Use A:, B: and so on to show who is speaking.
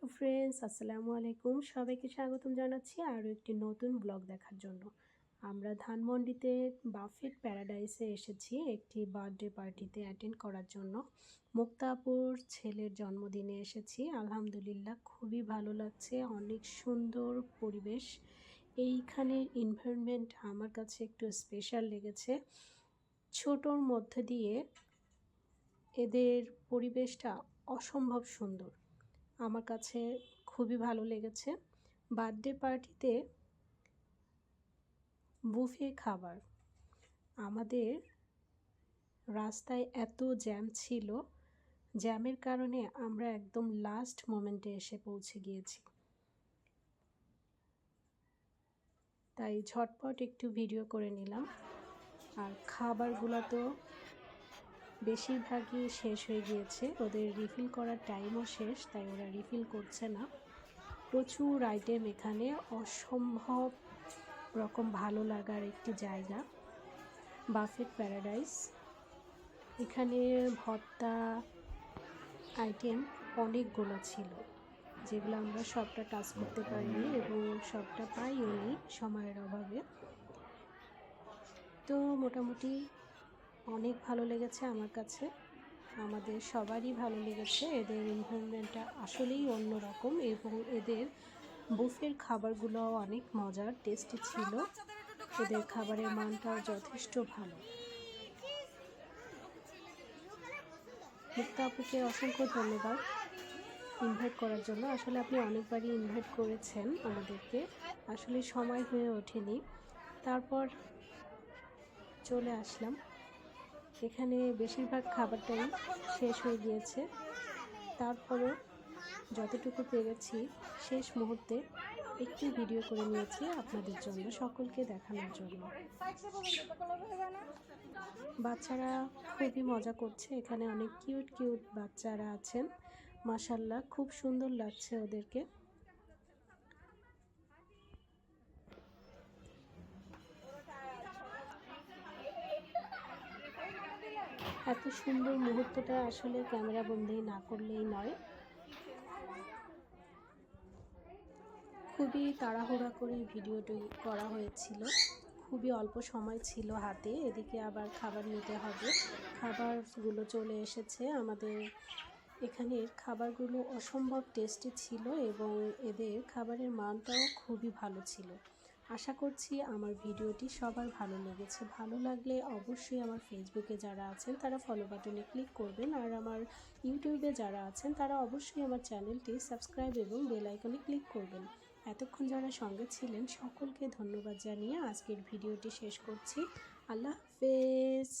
A: Hello friends আসসালামু আলাইকুম। সবাইকে স্বাগতম জানাচ্ছি আরও একটি নতুন ব্লগ দেখার জন্য। আমরা ধানমন্ডিতে বাফেট প্যারাডাইসে এসেছি একটি বার্থডে পার্টিতে অ্যাটেন্ড করার জন্য। মুক্তাপুর ছেলের জন্মদিনে এসেছি। আলহামদুলিল্লাহ খুবই ভালো লাগছে, অনেক সুন্দর পরিবেশ। এইখানের এনভায়রনমেন্ট আমার কাছে একটু স্পেশাল লেগেছে। ছোটোর মধ্যে দিয়ে এদের পরিবেশটা অসম্ভব সুন্দর। আমার কাছে খুবই ভালো লেগেছে। বার্থডে পার্টিতে বুফে খাবার। আমাদের রাস্তায় এত জ্যাম ছিল। জ্যামের কারণে আমরা একদম লাস্ট মোমেন্টে এসে পৌঁছে গিয়েছি। তাই ঝটপট একটু ভিডিও করে নিলাম। আর খাবারগুলো তো বেশিরভাগই শেষ হয়ে গিয়েছে। ওদের রিফিল করার টাইমও শেষ, তাই ওরা রিফিল করছে না। প্রচুর আইটেম এখানে, অসম্ভব রকম ভালো লাগার একটি জায়গা। বাফেট প্যারাডাইস এখানে ভর্তা আইটেম অনেকগুলো ছিল, যেগুলো আমরা সবটা টাচ করতে পারিনি এবং সবটা পাইও নি সময়ের অভাবে। তো মোটামুটি অনেক ভালো লেগেছে আমার কাছে। আমাদের সবারই ভালো লেগেছে। এদের এনভায়রনমেন্টটা আসলেই অন্যরকম এবং এদের বুফের খাবারগুলো অনেক মজার টেস্টি ছিল। এদের খাবারের মানটাও যথেষ্ট ভালো। মুক্তা আপুকে অসংখ্য ধন্যবাদ ইনভাইট করার জন্য। আসলে আপনি অনেকবারই ইনভাইট করেছেন আমাদেরকে। আসলে সময় হয়ে ওঠেনি। তারপর চলে আসলাম। এখানে বেশিরভাগ খাবারটাই শেষ হয়ে গিয়েছে। তারপরেও যতটুকু পেরেছি শেষ মুহূর্তে একটি ভিডিও করে নিয়েছি আপনাদের জন্য, সকলকে দেখানোর জন্য। বাচ্চারা খুবই মজা করছে, এখানে অনেক কিউট কিউট বাচ্চারা আছেন। মাসাল্লাহ খুব সুন্দর লাগছে ওদেরকে। এত সুন্দর মুহূর্তটা আসলে ক্যামেরা বন্দি না করলেই নয়। খুবই তাড়াহুড়া করে ভিডিওটি করা হয়েছিল। খুবই অল্প সময় ছিল হাতে, এদিকে আবার খাবার নিতে হবে। খাবারগুলো চলে এসেছে। আমাদের এখানের খাবারগুলো অসম্ভব টেস্টি ছিল এবং এদের খাবারের মানটাও খুবই ভালো ছিল। আশা করছি আমার ভিডিওটি সবার ভালো লেগেছে। ভালো লাগলে অবশ্যই আমার ফেসবুকে যারা আছেন তারা ফলো বাটনে ক্লিক করবেন আর আমার ইউটিউবে যারা আছেন তারা অবশ্যই আমার চ্যানেলটি সাবস্ক্রাইব এবং বেল আইকনে ক্লিক করবেন। এতক্ষণ যারা সঙ্গে ছিলেন সকলকে ধন্যবাদ জানিয়ে আজকের ভিডিওটি শেষ করছি। আল্লাহ হাফেজ।